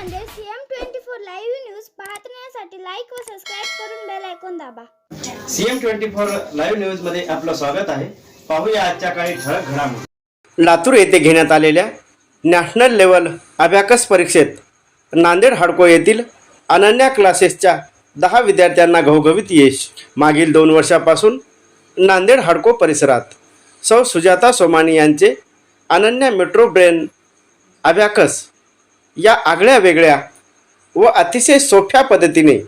Nanded CM twenty four live news पाहण्यासाठी like व subscribe करून बेल ऐकून दाबा. सीएम ट्वेंटी फोर लाईव्ह न्यूजमध्ये आपलं स्वागत आहे. पाहूया आजच्या काही ठळक घडामोडी. लातूर येथे घेण्यात आलेल्या नॅशनल लेवल अभ्याकस परीक्षेत नांदेड हाडको येथील अनन्या क्लासेसच्या दहा विद्यार्थ्यांना घवघवीत यश. मागील दोन वर्षापासून नांदेड हाडको परिसरात सौ सुजाता सोमानी यांचे अनन्या मेट्रो ब्रेन अभ्याकस या आगळ्या वेगळ्या व अतिशय सोप्या पद्धतीने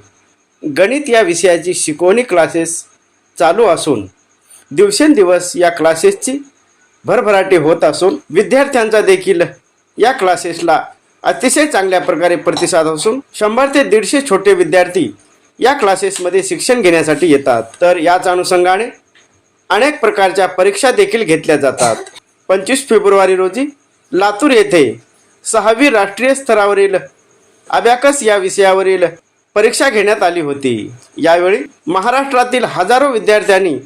गणित या विषयाची शिकवणी क्लासेस चालू असून दिवसेंदिवस या क्लासेसची भरभराटी होत असून विद्यार्थ्यांचा देखील या क्लासेसला अतिशय चांगल्या प्रकारे प्रतिसाद असून शंभर ते दीडशे छोटे विद्यार्थी या क्लासेसमध्ये शिक्षण घेण्यासाठी येतात. तर याच अनुषंगाने अनेक प्रकारच्या परीक्षा देखील घेतल्या जातात. पंचवीस फेब्रुवारी रोजी लातूर येथे सहावी राष्ट्रीय स्तरावरील अभ्याकस या विषयावरील परीक्षा घेण्यात आली होती. यावेळी महाराष्ट्रातील हजारो विद्यार्थ्यांनी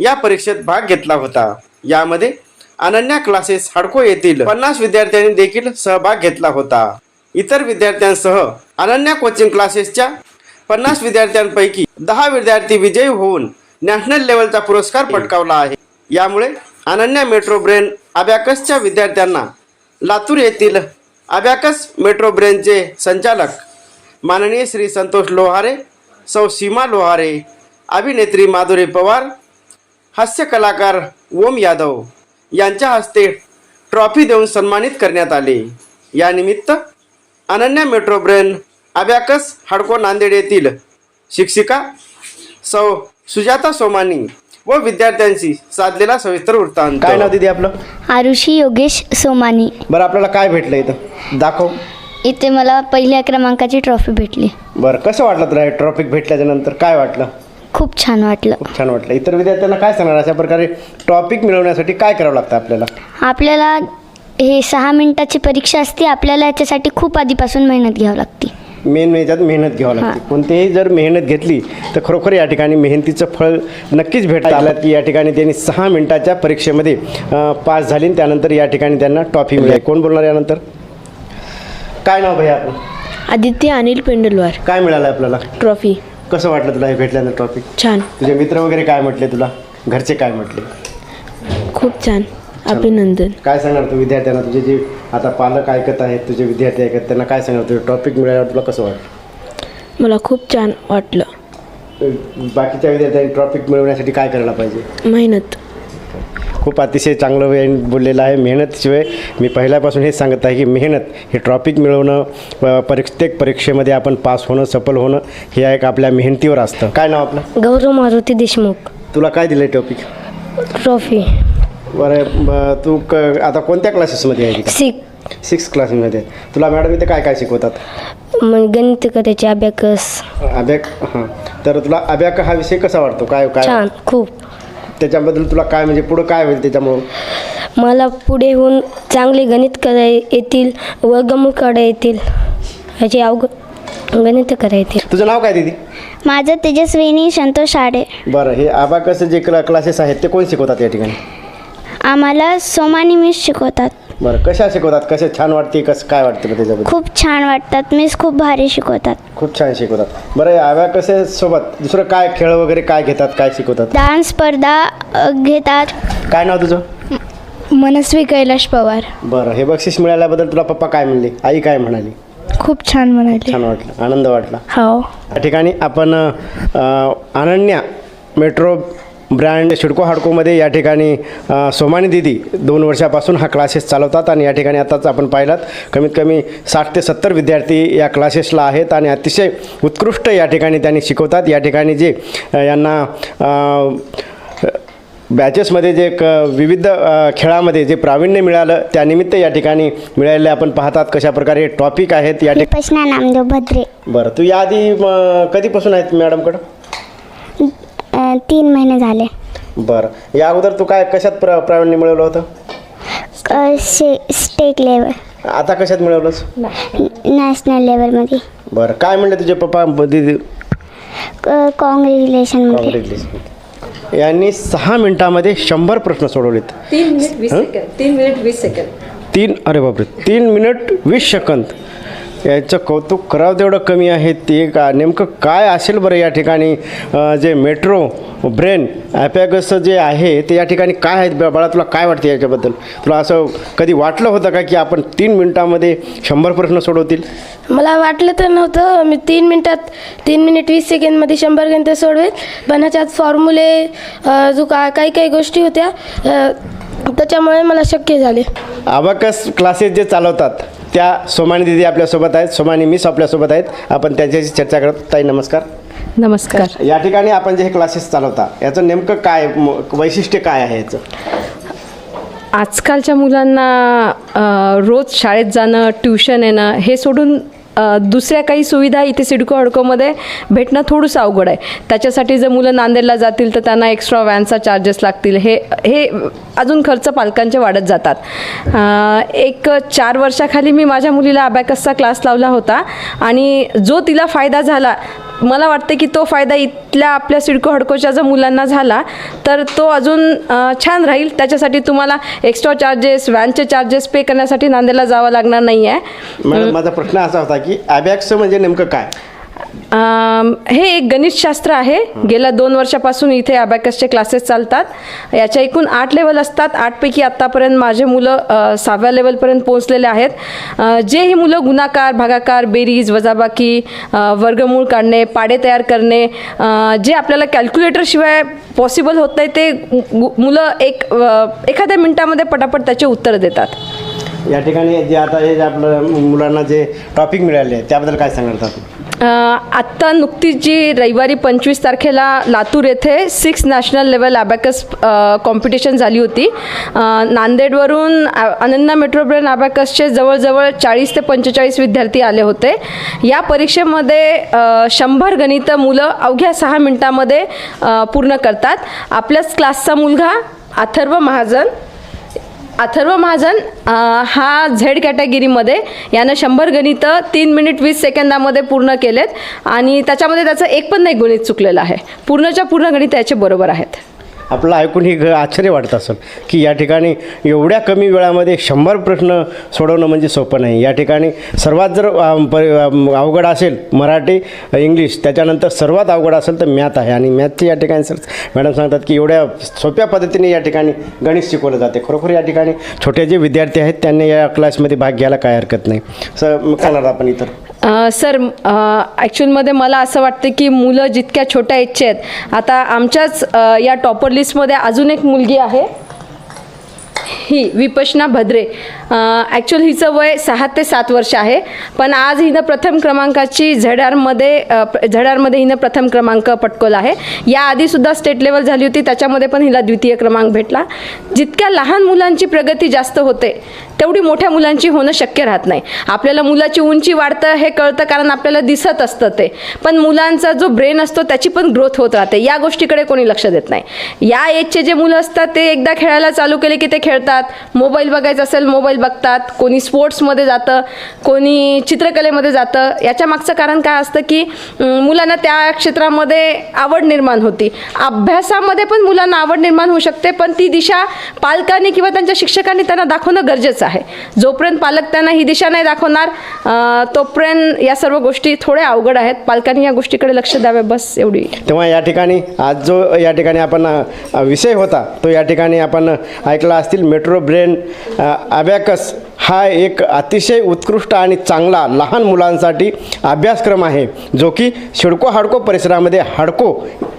या परीक्षेत भाग घेतला होता. यामध्ये अनन्या क्लासेस हाडको येथील पन्नास विद्यार्थ्यांनी देखील सहभाग घेतला होता. इतर विद्यार्थ्यांसह अनन्या कोचिंग क्लासेसच्या पन्नास विद्यार्थ्यांपैकी दहा विद्यार्थी विजयी होऊन नॅशनल लेवलचा पुरस्कार पटकावला आहे. यामुळे अनन्या मेट्रो ब्रेन अबॅकसच्या विद्यार्थ्यांना लातूर येथील अबॅकस मेट्रो ब्रेनचे संचालक माननीय श्री संतोष लोहारे सौ सीमा लोहारे अभिनेत्री माधुरी पवार हास्य कलाकार ओम यादव यांच्या हस्ते ट्रॉफी देऊन सन्मानित करण्यात आले. यानिमित्त Ananya metro brain abacus Hudco Nanded येथील शिक्षिका सौ सुजाता सोमानी व विद्यार्थ्यांशी साधलेला सविस्तर वृत्तांत. काय नाव दिदी आपलं? आरुषी योगेश सोमानी. बरं आपल्याला काय भेटलं इथं? दाखव. इथे मला पहिल्या क्रमांकाची ट्रॉफी भेटली. बरं कसं वाटलं तुला ट्रॉफिक भेटल्याच्या नंतर? काय वाटलं? खूप छान वाटलं. खूप छान वाटलं. इतर विद्यार्थ्यांना काय सांगणार? अशा प्रकारे टॉपिक मिळवण्यासाठी काय करावं लागतं आपल्याला? आपल्याला हे सहा मिनिटाची परीक्षा असते आपल्याला याच्यासाठी खूप आधीपासून मेहनत घ्यावी लागते. मेन याच्यात मेहनत घ्यावं लागते. कोणतेही जर मेहनत घेतली तर खरोखर या ठिकाणी मेहनतीचं फळ नक्कीच भेटतं. आलं की या ठिकाणी त्यांनी सहा मिनिटाच्या परीक्षेमध्ये पास झाली आणि त्यानंतर या ठिकाणी त्यांना ट्रॉफी मिळाली. कोण बोलणार यानंतर? काय नाव भाई आपलं? आदित्य अनिल पेंडलवार. काय मिळालं आपल्याला? ट्रॉफी. कसं वाटलं तुला हे भेटल्यानंतर ट्रॉफी? छान. तुझे मित्र वगैरे काय म्हटले तुला? घरचे काय म्हटले? खूप छान. अभिनंदन. काय सांगणार तू विद्यार्थ्यांना? तुझे जे आता पालक ऐकत आहेत तुझे विद्यार्थी ऐकत त्यांना काय सांगणार तुझे टॉपिक मिळाल्यावर तुला कसं वाटलं मला खूप छान वाटलं. बाकीच्या विद्यार्थ्यांनी ट्रॉपिक मिळवण्यासाठी काय करायला पाहिजे? मेहनत. खूप अतिशय चांगलं वे बोललेलं आहे. मेहनतशिवाय मी पहिल्यापासून हेच सांगत आहे की मेहनत हे ट्रॉपिक मिळवणं प- प्रत्येक परीक्षेमध्ये आपण पास होणं सफल होणं हे एक आपल्या मेहनतीवर असतं. काय नाव आपलं? गौरव मारुती देशमुख. तुला काय दिलं टॉपिक ट्रॉफी बरं ब- तू क आता कोणत्या क्लासेसमध्ये आहे सिक सिक्स क्लासमध्ये तुला मॅडम इथे काय काय शिकवतात? मग गणित करायचे अभ्याकस. अभ्याक हां. तर तुला अभ्याक हा विषय कसा वाटतो? काय काय? छान खूप. त्याच्याबद्दल तुला काय म्हणजे पुढं काय होईल त्याच्यामुळं? मला पुढे होऊन चांगले गणित कराय येतील वर्गमूळ काढा येतील. ह्याचे अवघ गणित करा येतील. तुझं नाव काय दिदी? माझं तेजस्विनी संतोष आडे. बरं हे आबाकस जे क्ला क्लासेस आहेत ते कोण शिकवतात या ठिकाणी? आम्हाला सोमानी मिस शिकवतात. बरं कशा शिकवतात? कसे छान वाटते? कसं काय वाटतं बरं त्याच्याबद्दल? खूप छान वाटतात. मिस खूप भारी शिकवतात. खूप छान शिकवतात. बरं आबाकस सोबत? दुसरं काय खेळ वगैरे काय घेतात? काय शिकवतात? डान्स स्पर्धा अ, घेतात. काय नाव तुझं? मनस्वी कैलाश पवार. बरं हे बक्षीस मिळाल्याबद्दल तुला पप्पा काय म्हणले? आई काय म्हणाली? खूप छान म्हणाले. छान वाटलं. आनंद वाटला. हो. या ठिकाणी आपण अ, अनन्या मेट्रो ब्रँड शिडको हाडकोमध्ये या ठिकाणी सोमानी दिदी दोन वर्षापासून हा क्लासेस चालवतात आणि या ठिकाणी आताच आपण पाहिलात कमीत कमी साठ ते सत्तर विद्यार्थी या क्लासेसला आहेत आणि अतिशय उत्कृष्ट या ठिकाणी त्यांनी शिकवतात. या ठिकाणी जे यांना बॅचेसमध्ये जे क विविध खेळामध्ये जे प्रावीण्य मिळालं त्यानिमित्त या ठिकाणी मिळालेले आपण पाहतात कशा प्रकारे टॉपिक आहेत. या ठिकाणी विपशना नामदेव भद्रे. बरं तू याआधी म, कधीपासून आहेत मॅडमकडं? तीन महिने झाले. बरं. या अगोदर तू काय कशात प्र प्रावीण्य मिळवलं होतं? स्टेट लेवल आता कशात मिळवलंस? नॅशनल लेवलमध्ये बरं. काय म्हणले तुझे पप्पा दिदी? कॉंग्रॅच्युलेशनमध्ये काँग्रेस यांनी सहा मिनिटामध्ये शंभर प्रश्न सोडवलेत. तीन मिनिट वीस सेकंद. तीन मिनिट वीस सेकंद. तीन अरे बापरे. तीन मिनिट वीस सेकंद. याचं कौतुक करावं तेवढं कमी आहे. ते का नेमकं काय असेल बरं या ठिकाणी? जे मेट्रो ब्रेन ॲपॅगस जे आहे ते या ठिकाणी काय आहेत? बाळा तुला काय वाटते याच्याबद्दल? तुला असं कधी वाटलं होतं का की आपण तीन मिनिटामध्ये शंभर प्रश्न सोडवतील? मला वाटलं तर नव्हतं. मी तीन मिनटात तीन मिनिट वीस सेकंडमध्ये शंभर गणित सोडवेल पण ह्याच्यात फॉर्म्युले जो का काही काही गोष्टी होत्या. त्याच्यामुळे मला शक्य झाले. अबाकस क्लासेस जे चालवतात त्या सोमानी दिदी आपल्यासोबत आहेत. सोमानी मिस आपल्यासोबत आहेत. आपण त्यांच्याशी चर्चा करत ताई नमस्कार. नमस्कार. या ठिकाणी आपण जे हे क्लासेस चालवता याचं नेमकं काय वैशिष्ट्य काय आहे याचं? आजकालच्या मुलांना रोज शाळेत जाणं ट्युशन येणं हे सोडून दुसऱ्या काही सुविधा इथे सिडको हडकोमध्ये भेटणं थोडंसं अवघड आहे. त्याच्यासाठी जर मुलं नांदेडला जातील तर त्यांना एक्स्ट्रा व्हॅनचा चार्जेस लागतील. हे हे अजून खर्च पालकांचे वाढत जातात. एक चार वर्षाखाली मी माझ्या मुलीला अबॅकसचा क्लास लावला होता आणि जो तिला फायदा झाला मला वाटतं की तो फायदा इथल्या आपल्या सिडको हडकोच्या जर मुलांना झाला तर तो अजून छान राहील. त्याच्यासाठी तुम्हाला एक्स्ट्रा चार्जेस व्हॅनचे चार्जेस पे करण्यासाठी नांदेडला जावं लागणार नाही आहे माझा प्रश्न असा होता की अभ्याक्स म्हणजे नेमकं काय? हे एक गणितशास्त्र आहे. गेल्या दोन वर्षापासून इथे अबॅकसचे क्लासेस चालतात. याच्या एकूण आठ लेवल असतात. आठपैकी आत्तापर्यंत माझे मुलं सहाव्या लेवलपर्यंत पोहोचलेले आहेत. जे ही मुलं गुणाकार भागाकार बेरीज वजाबाकी वर्गमूळ काढणे पाडे तयार करणे जे आपल्याला कॅल्क्युलेटरशिवाय पॉसिबल होत नाही ते मुलं एक एखाद्या मिनटामध्ये पटापट त्याचे उत्तर देतात. या ठिकाणी जे आता हे आपलं मुलांना जे टॉपिक मिळाले त्याबद्दल काय सांगणार आत्ता नुकतीच जी रविवारी पंचवीस तारखेला लातूर येथे six national level abacus competition झाली होती. नांदेडवरून अनन्या मेट्रोब्रेन ॲबॅकसचे जवळजवळ चाळीस ते पंचेचाळीस विद्यार्थी आले होते. या परीक्षेमध्ये शंभर गणितं मुलं अवघ्या सहा मिनटामध्ये पूर्ण करतात. आपल्याच क्लासचा मुलगा अथर्व महाजन अथर्व महाजन हा झेड कॅटेगरीमध्ये यानं शंभर गणितं तीन मिनिट वीस सेकंदामध्ये पूर्ण केलेत आणि त्याच्यामध्ये त्याचं एक पण नाही गणित चुकलेलं आहे. पूर्णच्या पूर्ण गणित याचे बरोबर आहेत. आपलं ऐकून ही आश्चर्य वाटत असेल की या ठिकाणी एवढ्या कमी वेळामध्ये शंभर प्रश्न सोडवणं म्हणजे सोपं नाही. या ठिकाणी सर्वात जर अवघड असेल मराठी इंग्लिश त्याच्यानंतर सर्वात अवघड असेल तर मॅथ आहे. आणि मॅथचे या ठिकाणी सर मॅडम सांगतात की एवढ्या सोप्या पद्धतीने या ठिकाणी गणित शिकवलं जाते. खरोखर या ठिकाणी छोटे जे विद्यार्थी आहेत त्यांनी या क्लासमध्ये भाग घ्यायला काय हरकत नाही. सर मग करणार आपण इतर? सर ॲक्च्युअलमध्ये मला असं वाटतं की मुलं जितक्या छोट्या इच्छे आहेत आता आमच्याच या टॉपर लिस्टमध्ये अजून एक मुलगी आहे. ही विपशना भद्रे. ॲक्च्युअल हिचं वय सहा ते सात वर्ष आहे. पण आज हिनं प्रथम क्रमांकाची झड्यारमध्ये झड्यारमध्ये हिनं प्रथम क्रमांक पटकवला आहे. याआधीसुद्धा स्टेट लेवल झाली होती त्याच्यामध्ये पण हिला द्वितीय क्रमांक भेटला. जितक्या लहान मुलांची प्रगती जास्त होते तेवढी मोठ्या मुलांची होणं शक्य राहत नाही. आपल्याला मुलाची उंची वाढतं हे कळतं कारण आपल्याला दिसत असतं ते. पण मुलांचा जो ब्रेन असतो त्याची पण ग्रोथ होत राहते. या गोष्टीकडे कोणी लक्ष देत नाही. या एजचे जे मुलं असतात ते एकदा खेळायला चालू केले की ते खेळतात. मोबाईल बघायचं असेल मोबाईल बघतात कोणी स्पोर्ट्समध्ये जातं कोणी चित्रकलेमध्ये जातं. याच्या मागचं कारण काय असतं की मुलांना त्या क्षेत्रामध्ये आवड निर्माण होती. अभ्यासामध्ये पण मुलांना आवड निर्माण होऊ शकते पण ती दिशा पालकांनी किंवा त्यांच्या शिक्षकांनी त्यांना दाखवणं गरजेचं आहे. जोपर्यंत पालक त्यांना ही दिशा नाही दाखवणार तोपर्यंत या सर्व गोष्टी थोड्या अवघड आहेत. पालकांनी या गोष्टीकडे लक्ष द्यावे बस एवढी. तेव्हा या ठिकाणी आज जो या ठिकाणी आपण विषय होता तो या ठिकाणी आपण ऐकला असतील. मेट्रो ब्रेन अबॅकस हा एक अतिशय उत्कृष्ट आणि चांगला लहान मुलांसाठी अभ्यासक्रम आहे जो की शिडको हाडको परिसरामध्ये हाडको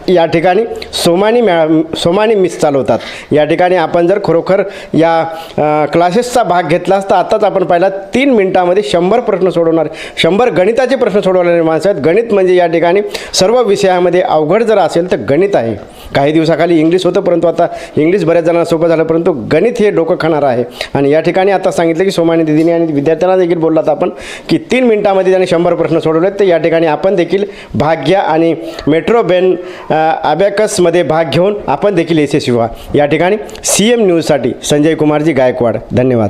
या ठिकाणी सोमानी मॅ सोमानी मिस चालवतात. या ठिकाणी आपण जर खरोखर या क्लासेसचा भाग घेतला असता आत्ताच आपण पाहिला तीन मिनिटामध्ये शंभर प्रश्न सोडवणार शंभर गणिताचे प्रश्न सोडवणारे माणसं आहेत. गणित म्हणजे या ठिकाणी सर्व विषयामध्ये अवघड जर असेल तर गणित आहे. काही दिवसाखाली इंग्लिश होतं परंतु आता इंग्लिश बऱ्याच जणांना सोपं झालं परंतु गणित हे डोकं खाणारं आहे. आणि या ठिकाणी आता सांगितलं की सोमानी दिदीने आणि विद्यार्थ्यांना देखील बोललात आपण की तीन मिनिटामध्ये त्यांनी शंभर प्रश्न सोडवलेत. तर या ठिकाणी आपण देखील भाग घ्या आणि मेट्रो बेन अबॅकसमध्ये भाग घेऊन आपण देखील यशस्वी व्हा. या ठिकाणी सी एम न्यूजसाठी संजय कुमारजी गायकवाड. धन्यवाद.